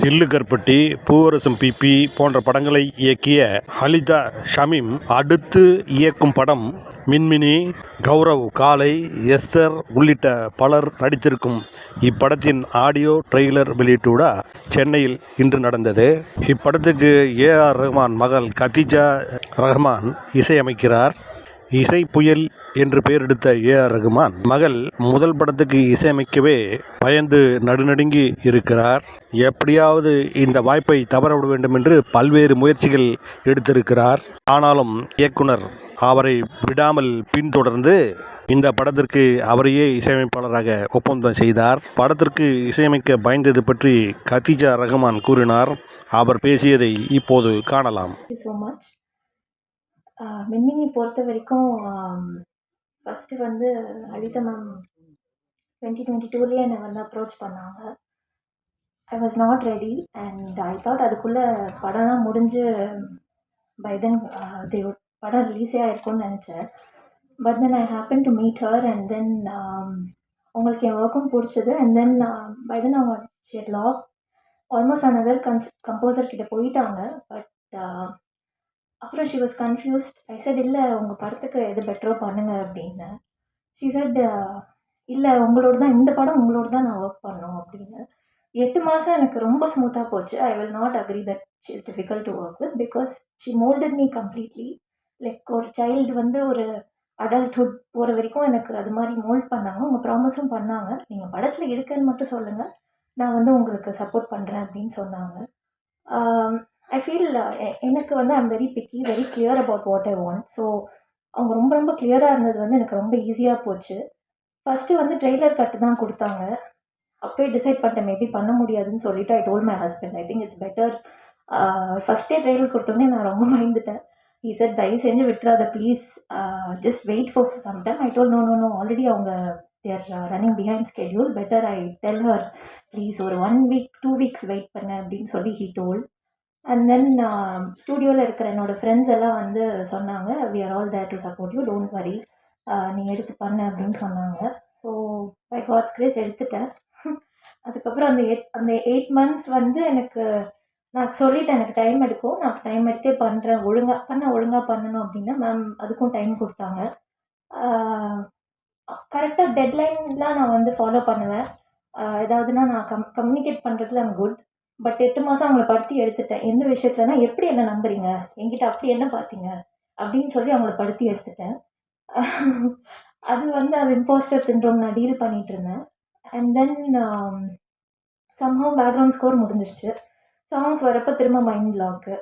சில்லு கற்பட்டி பூவரசம் பிபி போன்ற படங்களை இயக்கிய ஹலிதா ஷமீம் அடுத்து இயக்கும் படம் மின்மினி கௌரவ் காலை எஸ்தர் உள்ளிட்ட பலர் நடித்திருக்கும் இப்படத்தின் ஆடியோ ட்ரெய்லர் வெளியிட்டுவிட சென்னையில் இன்று நடந்தது. இப்படத்துக்கு ஏ ஆர் ரஹ்மான் மகள் கத்திஜா ரஹ்மான் இசையமைக்கிறார். இசை புயல் என்று பெயரெடுத்த ஏ ஆர் ரகுமான் மகள் முதல் படத்துக்கு இசையமைக்கவே பயந்து நடுநடுங்கி இருக்கிறார். எப்படியாவது இந்த வாய்ப்பை தவறவிட வேண்டும் என்று பல்வேறு முயற்சிகள் எடுத்திருக்கிறார். ஆனாலும் இயக்குனர் அவரை விடாமல் பின்தொடர்ந்து இந்த படத்திற்கு அவரையே இசையமைப்பாளராக ஒப்பந்தம் செய்தார். படத்திற்கு இசையமைக்க பயந்தது பற்றி கத்திஜா ரஹ்மான் கூறினார். அவர் பேசியதை இப்போது காணலாம். தேங்க்யூ மின்மினி பொறுத்த வரைக்கும் ஃபஸ்ட்டு வந்து அலிதா மேம் டுவெண்ட்டி டுவெண்ட்டி டூலேயே என்னை வந்து அப்ரோச் பண்ணாங்க. I was not ready and I thought அதுக்குள்ளே படம்லாம் முடிஞ்சு பை தென் தே படம் ரிலீஸே ஆகிருக்கும்னு நினச்சேன். But then I happen to meet her and then உங்களுக்கு என் ஒர்க்கும் பிடிச்சது. அண்ட் தென் பை தென் அவங்க she'd lock almost another cons composer கிட்ட போயிட்டாங்க. பட் அப்புறம் she was confused I said இல்லை உங்கள் படத்துக்கு எது பெட்டரோ பண்ணுங்கள் அப்படின்னு ஷி சட் இல்லை உங்களோட தான் இந்த படம் உங்களோட தான் நான் ஒர்க் பண்ணோம் அப்படின்னு எட்டு மாதம் எனக்கு ரொம்ப ஸ்மூத்தாக போச்சு. I will not agree that she is difficult to work with because she moulded me completely like ஒரு சைல்டு வந்து ஒரு அடல்ட்ஹுட் போகிற வரைக்கும் எனக்கு அது மாதிரி மோல்ட் பண்ணாங்க. உங்கள் ப்ராமிஸும் பண்ணாங்க. நீங்கள் படத்தில் இருக்கேன்னு மட்டும் சொல்லுங்கள் நான் வந்து உங்களுக்கு சப்போர்ட் பண்ணுறேன் அப்படின்னு சொன்னாங்க. ஐ ஃபீல் uh, எனக்கு வந்து I'm very picky very clear about what I want so அவங்க ரொம்ப ரொம்ப கிளியராக இருந்தது வந்து எனக்கு ரொம்ப ஈஸியாக போச்சு. ஃபஸ்ட்டு வந்து ட்ரெய்லர் கட்டு தான் கொடுத்தாங்க. அப்போயே டிசைட் பண்ணிட்டேன் மேபி பண்ண முடியாதுன்னு சொல்லிட்டு I told my husband I think it's better ஃபஸ்ட்டே ட்ரெய்லர் கொடுத்தோன்னே நான் ரொம்ப பயந்துட்டேன். ஈ சார் தயவு செஞ்சு விட்டுறாத please just wait for some time I told no no no already அவங்க they're running behind schedule better I tell her please ஒரு one week two weeks wait பண்ண அப்படின்னு சொல்லி ஹீ டோல் அண்ட் தென் ஸ்டூடியோவில் இருக்கிற என்னோடய ஃப்ரெண்ட்ஸ் எல்லாம் வந்து சொன்னாங்க we are all there to support you don't worry நீ எடுத்து பண்ணு அப்படின்னு சொன்னாங்க. ஸோ பை காட்ஸ் கிரேஸ் எடுத்துட்டேன். அதுக்கப்புறம் அந்த எயிட் அந்த எயிட் மந்த்ஸ் வந்து எனக்கு நான் சொல்லிட்டேன் எனக்கு டைம் எடுக்கும். நான் டைம் எடுத்தே பண்ணுறேன் ஒழுங்காக பண்ண ஒழுங்காக பண்ணணும் அப்படின்னா மேம் அதுக்கும் டைம் கொடுத்தாங்க. Uh, கரெக்டாக டெட்லைன்லாம் நான் வந்து ஃபாலோ பண்ணுவேன். Uh, ஏதாவதுனா நான் கம் கம்யூனிகேட் பண்ணுறதுல ஐம் குட் பட் எட்டு மாதம் அவங்கள படுத்தி எடுத்துட்டேன். எந்த விஷயத்துலனா எப்படி என்ன நம்புறீங்க? என்கிட்ட அப்படி என்ன பார்த்தீங்க அப்படின்னு சொல்லி அவங்கள படுத்தி எடுத்துட்டேன். அது வந்து அது இம்போஸ்டர் சின்ரோம் நான் டீல் பண்ணிகிட்டு இருந்தேன். And then somehow background score முடிஞ்சிருச்சு. சாங்ஸ் வரப்போ திரும்ப மைண்ட் பிளாக்கு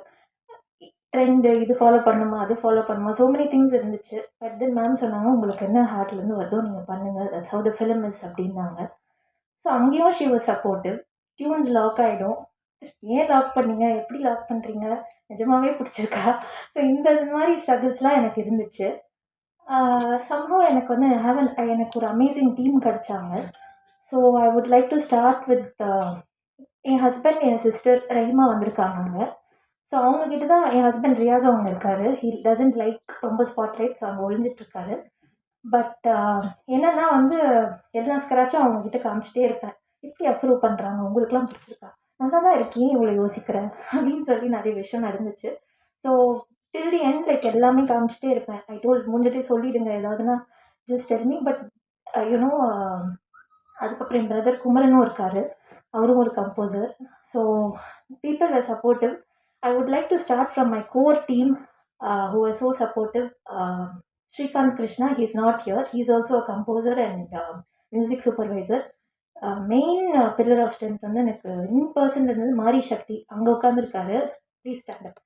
ட்ரெண்டு இது ஃபாலோ பண்ணுமா அது ஃபாலோ பண்ணுமா ஸோ மெனி திங்ஸ் இருந்துச்சு. பட் தென் மேம் சொன்னாங்க உங்களுக்கு என்ன ஹார்ட்லேருந்து வருதோ நீங்கள் பண்ணுங்கள் that's how the film is அப்படின்னாங்க. ஸோ அங்கேயும் she was supportive tunes lock ஆகிடும் ஏன் லாக் பண்ணீங்க? எப்படி லாக் பண்ணுறீங்க நிஜமாவே பிடிச்சிருக்கா? ஸோ இந்த மாதிரி ஸ்ட்ரகிள்ஸ்லாம் எனக்கு இருந்துச்சு. சம்ஹவ் எனக்கு வந்து ஹேவன் எனக்கு ஒரு amazing team கிடச்சாங்க. So I would like to start with N husband என் சிஸ்டர் ரஹிமா வந்திருக்காங்க அங்கே. ஸோ அவங்கக்கிட்ட தான் என் ஹஸ்பண்ட் ரியாஸ் அவங்க இருக்காரு. ஹீ டசன்ட் லைக் ரொம்ப ஸ்பாட் லைட்ஸ் அவங்க ஒழிஞ்சிட்ருக்காரு பட் என்னென்னா வந்து எல்லா ஸ்க்ராச்சும் அவங்கக்கிட்ட காமிச்சிட்டே இருப்பேன். எப்படி அப்ரூவ் பண்ணுறாங்க உங்களுக்குலாம் பிடிச்சிருக்கா? நல்லா தான் இருக்கேன் இவ்வளோ யோசிக்கிறேன் அப்படின்னு சொல்லி நிறைய விஷயம் நடந்துச்சு. So till the end like எல்லாமே காமிச்சிட்டே இருப்பேன். ஐ டோல் முடிஞ்சிட்டே சொல்லிவிடுங்க ஏதாவதுனா just tell me but you know uh, um, அதுக்கப்புறம் என் பிரதர் குமரனும் இருக்கார். அவரும் ஒரு composer so people are supportive I would like to start from my core team who are so supportive Srikanth Krishna he is not here he is also a composer and music supervisor main pillar of strength வந்து எனக்கு in person இருந்தது மாரி சக்தி. அங்கே உட்காந்துருக்காரு please stand up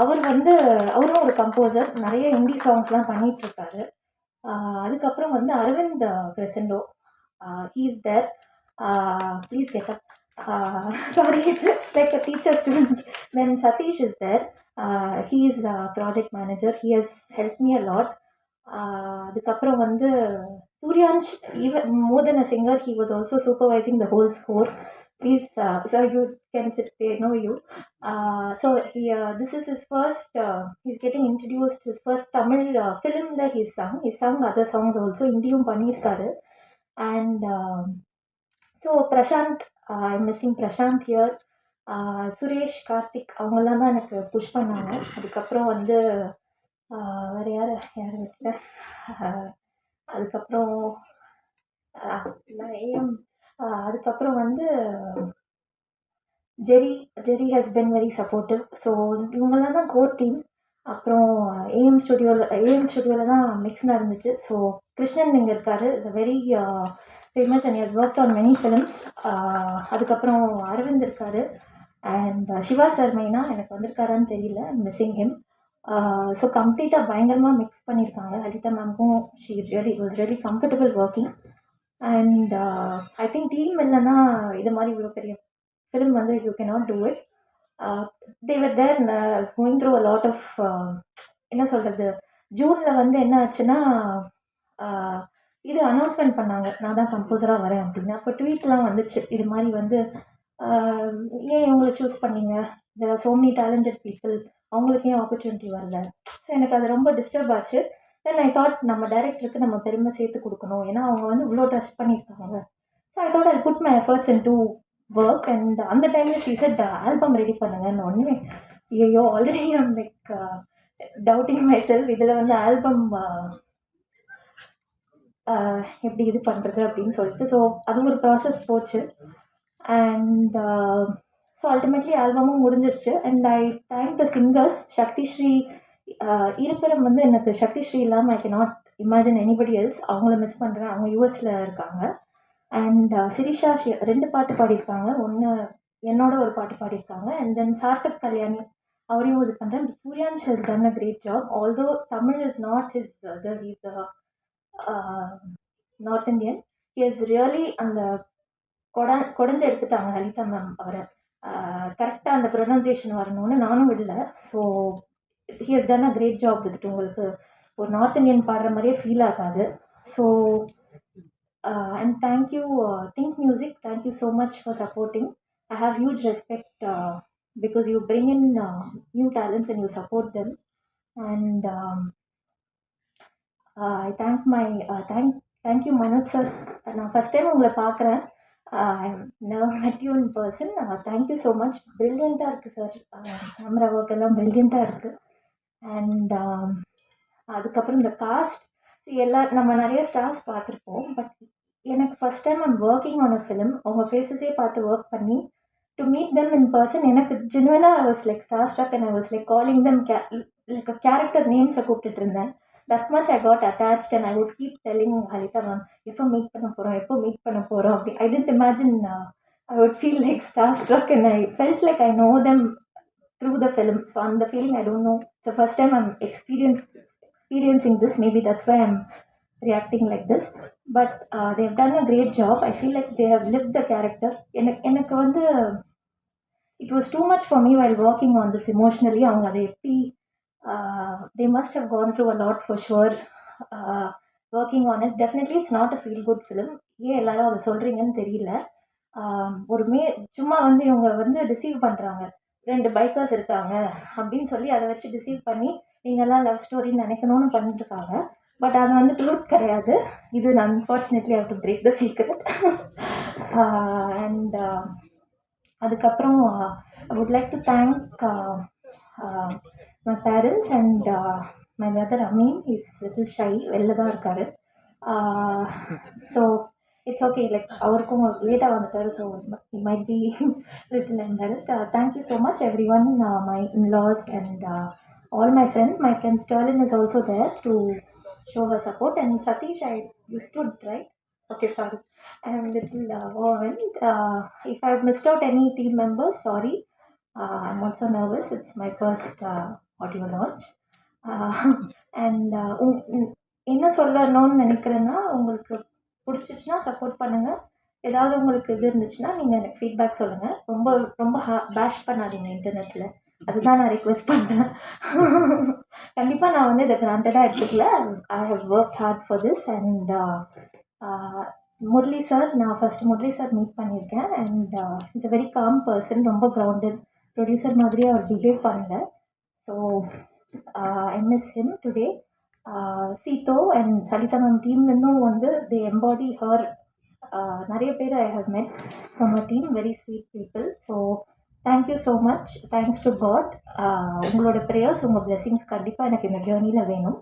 அவர் வந்து அவரும் ஒரு composer நிறைய ஹிந்தி சாங்ஸ்லாம் பண்ணிகிட்ருக்காரு அதுக்கப்புறம் வந்து Aravind Crescendo. He is there please get up sorry like a teacher student then Sathish is there he is project manager he has help me a lot அதுக்கப்புறம் வந்து Suryansh, even more than a singer, he was also supervising the whole score. Please, uh, sir, you can sit there, know you. Uh, so he, uh, this is his first. Uh, he's getting introduced his first Tamil uh, film that he sung. He sung other songs also. Indium பண்ணியிருக்காரு and um, so Prashant, uh, I'm missing Prashant here. ஆஹ் சுரேஷ் கார்த்திக் அவங்கெல்லாம் தான் எனக்கு push பண்ணாங்க அதுக்கப்புறம் வந்து ஆஹ் வேறு யார் யார் வீட்டில் அதுக்கப்புறம் ஏஎம் அதுக்கப்புறம் வந்து Jerry Jerry has been very supportive so இவங்கெல்லாம் தான் கோர் டீம் அப்புறம் ஏஎம் ஸ்டுடியோவில் ஏஎம் ஸ்டுடியோவில் தான் மிக்ஸ் நடந்துச்சு. ஸோ கிருஷ்ணன் இங்கே இருக்கார். Is a very famous and has work on many films அதுக்கப்புறம் அரவிந்த் இருக்கார். அண்ட் சிவா சர்மைனா எனக்கு வந்திருக்காரான்னு தெரியல. மிஸ்ஸிங் ஹிம் ஸோ கம்ப்ளீட்டாக பயங்கரமாக மிக்ஸ் பண்ணியிருக்காங்க Lalitha மேம்க்கும் she really was really comfortable working and I think team இல்லைன்னா இது மாதிரி இவ்வளோ பெரிய ஃபிலிம் வந்து you cannot do it they were there going through a lot of என்ன சொல்கிறது ஜூனில் வந்து என்ன ஆச்சுன்னா இது அனௌன்ஸ்மெண்ட் பண்ணாங்க. நான் தான் கம்போசராக வரேன் அப்படின்னு. அப்போ ட்வீட்லாம் வந்துச்சு. இது மாதிரி வந்து ஏன் இவங்களை சூஸ் பண்ணீங்க? There are டேலண்டட் பீப்புள் அவங்களுக்கு ஏன் ஆப்பர்ச்சுனிட்டி வரல? ஸோ எனக்கு அது ரொம்ப டிஸ்டர்ப் ஆச்சு. தென் ஐ தாட் நம்ம டேரக்டருக்கு நம்ம பெருமை சேர்த்து கொடுக்கணும். ஏன்னா அவங்க வந்து இவ்வளோ டஸ்ட் பண்ணியிருக்காங்க. So I thought I put my efforts into work and அந்த டைமில் ஷீ ஆல்பம் ரெடி பண்ணுங்கன்னு ஒன்று ஐயோ already I'm like doubting myself இதில் வந்து ஆல்பம் uh, uh, எப்படி இது பண்ணுறது அப்படின்னு சொல்லிட்டு. ஸோ அது ஒரு ப்ராசஸ் போச்சு. அண்ட் ஸோ அல்டிமேட்லி ஆல்பமும் முடிஞ்சிருச்சு. And I thank the singers Sakthi Sri இருப்பிடம் வந்து எனக்கு சக்தி ஸ்ரீ இல்லாமல் I not imagine anybody else அவங்கள மிஸ் பண்ணுறேன் அவங்க யூஎஸில் இருக்காங்க. அண்ட் சிரிஷா ஷி ரெண்டு பாட்டு பாடியிருக்காங்க. ஒன்று என்னோட ஒரு பாட்டு பாடியிருக்காங்க. அண்ட் தென் சார்த்தக் கல்யாணி அவரையும் இது பண்ணுறேன் Suryansh has done a great job although Tamil is not his the he's north Indian he is really அந்த கொட கொடைஞ்சு எடுத்துட்டாங்க லலிதா மேம் அவரை. கரெக்டாக அந்த ப்ரொனன்சியேஷன் வரணும்னு நானும் விடல. So he has done a great job வித்துட்டு உங்களுக்கு ஒரு நார்த் இந்தியன் பாடுற மாதிரியே ஃபீல் ஆகாது. So and thank you think music thank you so much for supporting I have huge respect because you bring in new talents and you support them and I thank my thank thank you Manoj sir நான் first time உங்களை பார்க்குறேன். Never met you person thank you so much ப்ரில்லியண்ட்டாக இருக்குது sir camera work எல்லாம் ப்ரில்லியண்ட்டாக இருக்குது and அதுக்கப்புறம் இந்த cost எல்லா நம்ம நிறைய ஸ்டார்ஸ் பார்த்துருப்போம் பட் எனக்கு first time I'm working on a film அவங்க ஃபேஸஸே பார்த்து ஒர்க் பண்ணி to meet them in person எனக்கு ஜென்வனாக I was like star stuck and I was like calling them K like character நேம்ஸை கூப்பிட்டுட்டு இருந்தேன். That much I got attached and I would keep telling Haritha ma'am எப்போ meet பண்ண போகிறோம் எப்போ meet பண்ண போகிறோம் அப்படி. I didn't imagine I would feel like star struck and I felt like I know them through the film so அந்த feeling I don't know the first time I'm experience experiencing this maybe that's why I'm reacting like this. But uh, they have done a great job. I feel like they have lived the character. எனக்கு எனக்கு வந்து it was too much for me while working on this emotionally. அவங்க அதை எப்படி Uh, they must have gone through a lot for sure. Working on it definitely it's not a feel good film ஏன் எல்லாரும் அதை சொல்கிறீங்கன்னு தெரியல. Um, ஒரு மே சும்மா வந்து இவங்க வந்து ரிசீவ் பண்ணுறாங்க ரெண்டு பைக்கர்ஸ் இருக்காங்க அப்படின்னு சொல்லி அதை வச்சு டிசீவ் பண்ணி நீங்கள்லாம் லவ் ஸ்டோரின்னு நினைக்கணும்னு பண்ணிட்டு இருக்காங்க பட் அது வந்து ட்ரூத் கிடையாது. இது unfortunately how to break the secret and அதுக்கப்புறம் I would like to thank my parents and my brother Ameen is little shy வெளில தான் இருக்கார் ஸோ இட்ஸ் ஓகே லைக் அவருக்கும் லேட்டாக வந்துட்டார் so he might be little embarrassed thank you so much everyone my in-laws and all my friends. My friend Sterling is also there to show her support. And Satish, I you stood right. Okay, sorry. I'm a little uh, overwhelmed. Uh, if I've missed out any team members, sorry. Uh, I'm also nervous. It's my first uh, what you Uh, and uh, உங்- என்ன சொல்லணும்னு நினைக்கிறேன்னா உங்களுக்கு பிடிச்சிச்சுன்னா support பண்ணுங்கள் ஏதாவது உங்களுக்கு இது இருந்துச்சுன்னா நீங்கள் எனக்கு ஃபீட்பேக் சொல்லுங்கள் ரொம்ப ரொம்ப ஹா பேஷ் பண்ணாதீங்க இன்டர்நெட்டில் அதுதான் நான் ரிக்வெஸ்ட் பண்ணுறேன் கண்டிப்பாக நான் வந்து இதை கிராண்டடாக எடுத்துக்கல. I have work hard for this and Murali sir நான் ஃபஸ்ட்டு முரளி சார் மீட் பண்ணியிருக்கேன். And it's a very calm person ரொம்ப கிரவுண்டட் ப்ரொடியூசர் மாதிரியே அவர் பிஹேவ் பண்ணல. So I miss him today சீதோ and Salitha ma'am டீம்லேருந்தும் வந்து தி எம்பாடி ஹர் நிறைய பேர் ஐ ஹவ் மெட் நம்ம team very sweet people so thank you so much thanks to God உங்களோட ப்ரேயர்ஸ் உங்கள் பிளெஸிங்ஸ் கண்டிப்பாக எனக்கு இந்த ஜேர்னியில் வேணும்.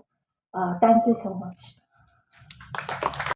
Thank you so much